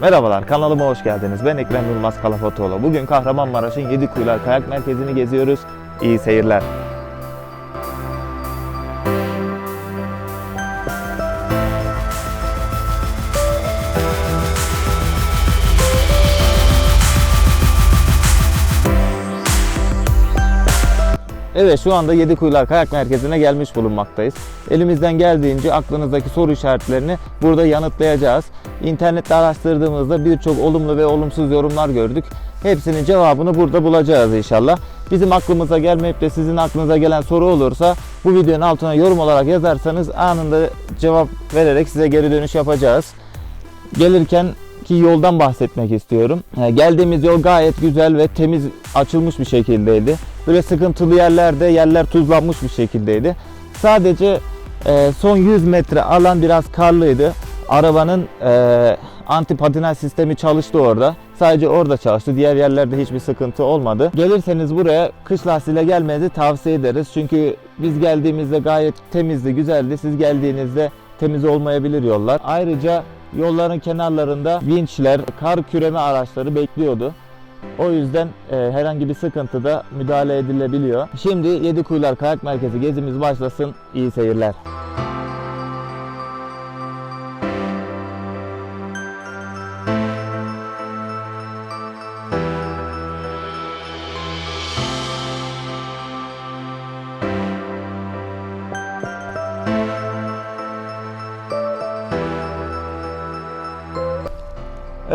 Merhabalar kanalıma hoş geldiniz. Ben Ekrem Yılmaz Kalafotoğlu. Bugün Kahramanmaraş'ın Yedikuyular Kayak Merkezi'ni geziyoruz. İyi seyirler. Evet şu anda Yedikuyular Kayak Merkezi'ne gelmiş bulunmaktayız. Elimizden geldiğince aklınızdaki soru işaretlerini burada yanıtlayacağız. İnternette araştırdığımızda birçok olumlu ve olumsuz yorumlar gördük. Hepsinin cevabını burada bulacağız inşallah. Bizim aklımıza gelmeyip de sizin aklınıza gelen soru olursa bu videonun altına yorum olarak yazarsanız anında cevap vererek size geri dönüş yapacağız. Gelirken ki yoldan bahsetmek istiyorum. Yani geldiğimiz yol gayet güzel ve temiz açılmış bir şekildeydi. Böyle sıkıntılı yerlerde yerler tuzlanmış bir şekildeydi. Sadece e, son 100 metre alan biraz karlıydı. Arabanın e, anti patinaj sistemi çalıştı orada. Sadece orada çalıştı. Diğer yerlerde hiçbir sıkıntı olmadı. Gelirseniz buraya kış lastiğiyle gelmenizi tavsiye ederiz. Çünkü biz geldiğimizde gayet temizdi, güzeldi. Siz geldiğinizde temiz olmayabilir yollar. Ayrıca yolların kenarlarında vinçler, kar küreme araçları bekliyordu. O yüzden e, herhangi bir sıkıntıda müdahale edilebiliyor. Şimdi Yedikuyular Kayak Merkezi gezimiz başlasın. İyi seyirler.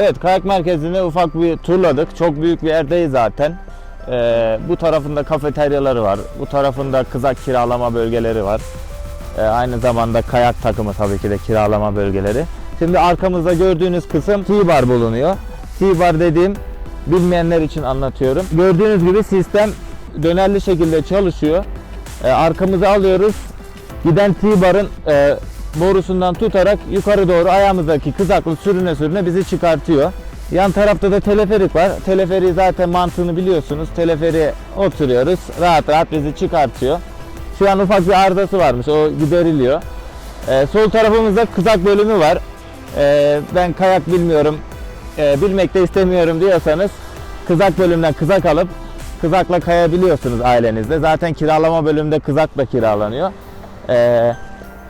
Evet kayak merkezini ufak bir turladık. Çok büyük bir yerdeyiz zaten. Ee, bu tarafında kafeteryaları var. Bu tarafında kızak kiralama bölgeleri var. Ee, aynı zamanda kayak takımı tabii ki de kiralama bölgeleri. Şimdi arkamızda gördüğünüz kısım T-bar bulunuyor. T-bar dediğim bilmeyenler için anlatıyorum. Gördüğünüz gibi sistem dönerli şekilde çalışıyor. Ee, arkamıza alıyoruz. Giden T-barın e, borusundan tutarak yukarı doğru ayağımızdaki kızaklı sürüne sürüne bizi çıkartıyor. Yan tarafta da teleferik var. Teleferiği zaten mantığını biliyorsunuz. Teleferiğe oturuyoruz. Rahat rahat bizi çıkartıyor. Şu an ufak bir arızası varmış. O gideriliyor. Ee, sol tarafımızda kızak bölümü var. Ee, ben kayak bilmiyorum, e, bilmek de istemiyorum diyorsanız kızak bölümünden kızak alıp kızakla kayabiliyorsunuz ailenizde. Zaten kiralama bölümünde kızak da kiralanıyor. Ee,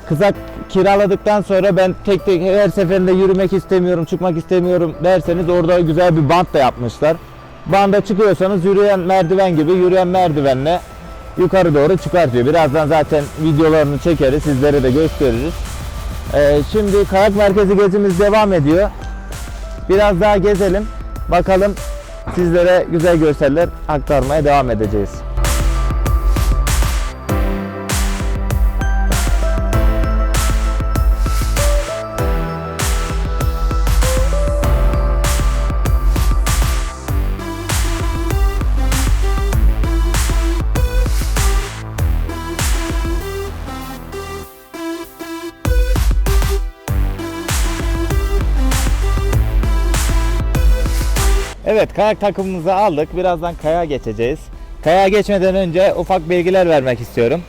kızak kiraladıktan sonra ben tek tek her seferinde yürümek istemiyorum, çıkmak istemiyorum derseniz orada güzel bir bant da yapmışlar. Banda çıkıyorsanız yürüyen merdiven gibi yürüyen merdivenle yukarı doğru çıkartıyor. Birazdan zaten videolarını çekeriz, sizlere de gösteririz. Ee, şimdi kayak merkezi gezimiz devam ediyor. Biraz daha gezelim. Bakalım sizlere güzel görseller aktarmaya devam edeceğiz. Evet kayak takımımızı aldık. Birazdan kaya geçeceğiz. Kaya geçmeden önce ufak bilgiler vermek istiyorum.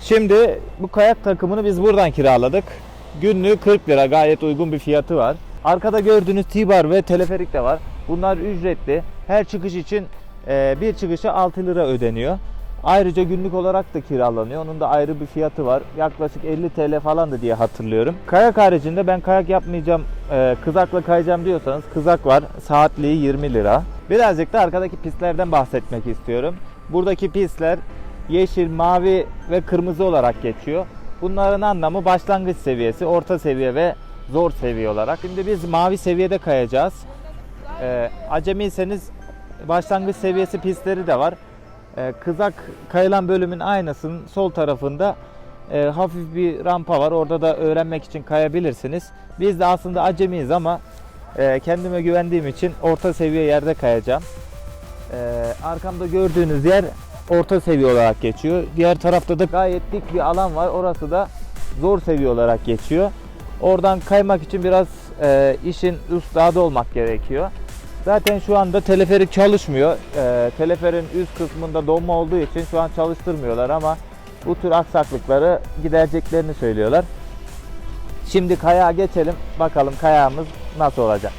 Şimdi bu kayak takımını biz buradan kiraladık. Günlüğü 40 lira gayet uygun bir fiyatı var. Arkada gördüğünüz T-bar ve teleferik de var. Bunlar ücretli. Her çıkış için bir çıkışa 6 lira ödeniyor. Ayrıca günlük olarak da kiralanıyor. Onun da ayrı bir fiyatı var. Yaklaşık 50 TL falandı diye hatırlıyorum. Kayak haricinde ben kayak yapmayacağım, e, kızakla kayacağım diyorsanız kızak var. Saatliği 20 lira. Birazcık da arkadaki pistlerden bahsetmek istiyorum. Buradaki pistler yeşil, mavi ve kırmızı olarak geçiyor. Bunların anlamı başlangıç seviyesi, orta seviye ve zor seviye olarak. Şimdi biz mavi seviyede kayacağız. E, acemiyseniz başlangıç seviyesi pistleri de var. Ee, Kızak kayılan bölümün aynısının sol tarafında e, hafif bir rampa var. Orada da öğrenmek için kayabilirsiniz. Biz de aslında acemiyiz ama e, kendime güvendiğim için orta seviye yerde kayacağım. E, arkamda gördüğünüz yer orta seviye olarak geçiyor. Diğer tarafta da gayet dik bir alan var. Orası da zor seviye olarak geçiyor. Oradan kaymak için biraz e, işin ustadı olmak gerekiyor. Zaten şu anda teleferik çalışmıyor. Ee, teleferin üst kısmında donma olduğu için şu an çalıştırmıyorlar ama bu tür aksaklıkları gidereceklerini söylüyorlar. Şimdi kayağa geçelim. Bakalım kayağımız nasıl olacak.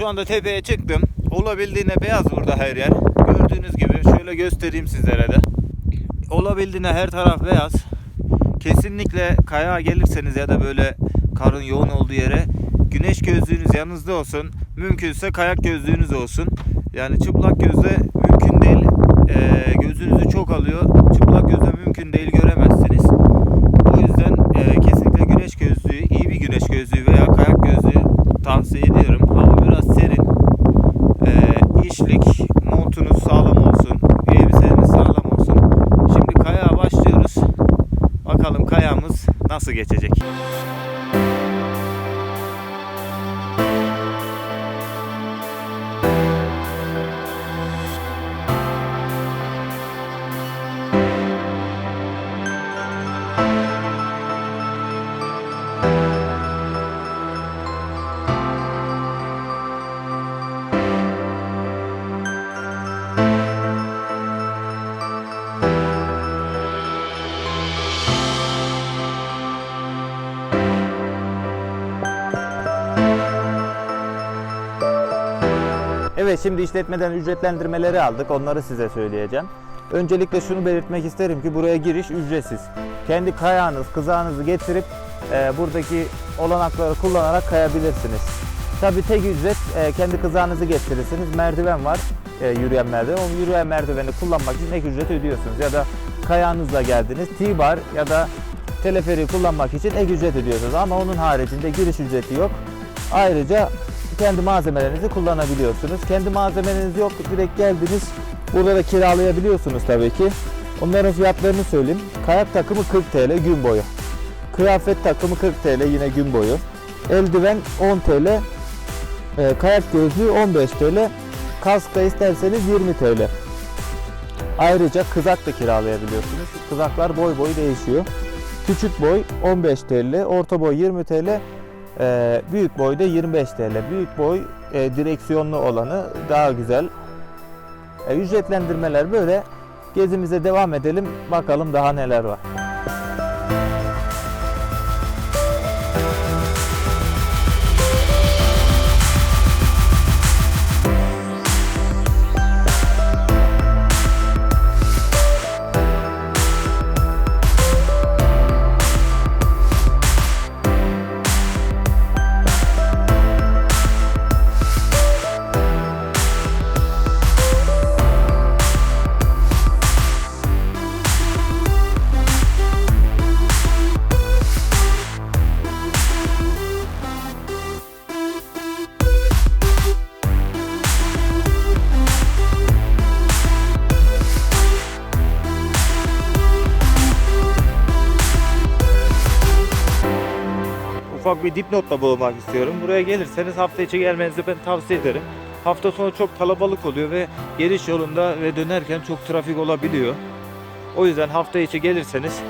Şu anda tepeye çıktım. Olabildiğine beyaz burada her yer. Gördüğünüz gibi şöyle göstereyim sizlere de. Olabildiğine her taraf beyaz. Kesinlikle kayağa gelirseniz ya da böyle karın yoğun olduğu yere güneş gözlüğünüz yanınızda olsun. Mümkünse kayak gözlüğünüz olsun. Yani çıplak gözle mümkün değil. Ee, gözünüzü çok alıyor. Çıplak gözle mümkün değil göremezsiniz. O yüzden e, kesinlikle güneş gözlüğü, iyi bir güneş gözlüğü veya kayak gözlüğü tavsiye ediyorum. Hava biraz serin. E, işlik, montunuz sağlam olsun, elbiseniz sağlam olsun. Şimdi kayağa başlıyoruz. Bakalım kayağımız nasıl geçecek. Evet şimdi işletmeden ücretlendirmeleri aldık. Onları size söyleyeceğim. Öncelikle şunu belirtmek isterim ki buraya giriş ücretsiz. Kendi kayağınız, kızağınızı getirip e, buradaki olanakları kullanarak kayabilirsiniz. Tabii tek ücret e, kendi kızağınızı getirirsiniz. Merdiven var, e, yürüyen merdiven. O yürüyen merdiveni kullanmak için ek ücret ödüyorsunuz. Ya da kayağınızla geldiniz, T-bar ya da teleferiği kullanmak için ek ücret ödüyorsunuz. Ama onun haricinde giriş ücreti yok. Ayrıca kendi malzemelerinizi kullanabiliyorsunuz. Kendi malzemeleriniz yok, direkt geldiniz. Burada da kiralayabiliyorsunuz tabii ki. Onların fiyatlarını söyleyeyim. Kayak takımı 40 TL gün boyu. Kıyafet takımı 40 TL yine gün boyu. Eldiven 10 TL. e, kayak gözlüğü 15 TL. Kask da isterseniz 20 TL. Ayrıca kızak da kiralayabiliyorsunuz. Kızaklar boy boy değişiyor. Küçük boy 15 TL, orta boy 20 TL, ee, büyük boyda 25 TL. Büyük boy e, direksiyonlu olanı daha güzel. E, ücretlendirmeler böyle. Gezimize devam edelim. Bakalım daha neler var. Ufak bir dipnotla bulunmak istiyorum. Buraya gelirseniz hafta içi gelmenizi ben tavsiye ederim. Hafta sonu çok kalabalık oluyor ve geliş yolunda ve dönerken çok trafik olabiliyor. O yüzden hafta içi gelirseniz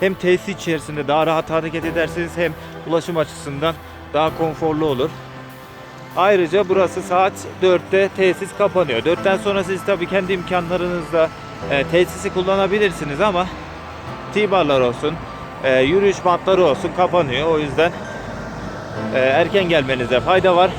hem tesis içerisinde daha rahat hareket edersiniz hem ulaşım açısından daha konforlu olur. Ayrıca burası saat 4'te tesis kapanıyor. 4'ten sonra siz tabii kendi imkanlarınızla e, tesisi kullanabilirsiniz ama T-barlar olsun, e, yürüyüş bantları olsun kapanıyor. O yüzden erken gelmenize fayda var.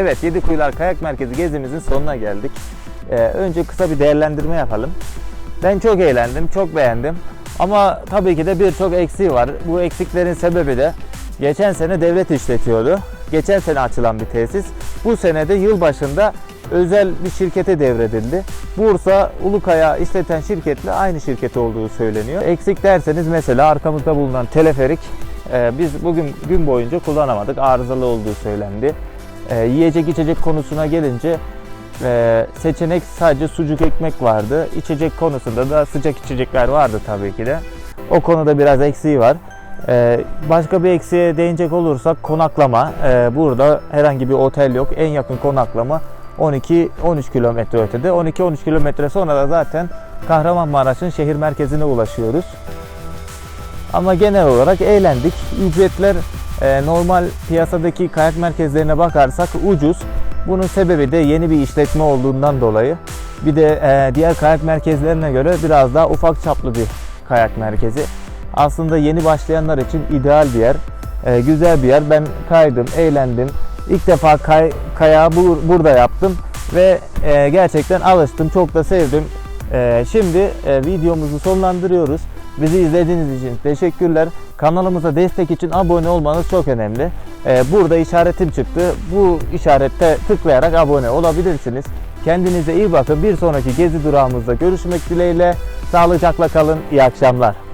Evet Yedikuyular Kayak Merkezi gezimizin sonuna geldik. Ee, önce kısa bir değerlendirme yapalım. Ben çok eğlendim, çok beğendim. Ama tabii ki de birçok eksiği var. Bu eksiklerin sebebi de geçen sene devlet işletiyordu. Geçen sene açılan bir tesis. Bu sene de yıl başında özel bir şirkete devredildi. Bursa Ulukaya işleten şirketle aynı şirket olduğu söyleniyor. Eksik derseniz mesela arkamızda bulunan teleferik e, biz bugün gün boyunca kullanamadık. Arızalı olduğu söylendi. E, yiyecek içecek konusuna gelince e, seçenek sadece sucuk ekmek vardı. İçecek konusunda da sıcak içecekler vardı tabii ki de. O konuda biraz eksiği var. E, başka bir eksiğe değinecek olursak konaklama. E, burada herhangi bir otel yok. En yakın konaklama 12-13 kilometre ötede. 12-13 kilometre sonra da zaten Kahramanmaraş'ın şehir merkezine ulaşıyoruz. Ama genel olarak eğlendik. Ücretler e, normal piyasadaki kayak merkezlerine bakarsak ucuz. Bunun sebebi de yeni bir işletme olduğundan dolayı. Bir de e, diğer kayak merkezlerine göre biraz daha ufak çaplı bir kayak merkezi. Aslında yeni başlayanlar için ideal bir yer. E, güzel bir yer. Ben kaydım, eğlendim. İlk defa kay, kayağı bur- burada yaptım ve e, gerçekten alıştım. Çok da sevdim. E, şimdi e, videomuzu sonlandırıyoruz. Bizi izlediğiniz için teşekkürler. Kanalımıza destek için abone olmanız çok önemli. E, burada işaretim çıktı. Bu işarette tıklayarak abone olabilirsiniz. Kendinize iyi bakın. Bir sonraki gezi durağımızda görüşmek dileğiyle. Sağlıcakla kalın. İyi akşamlar.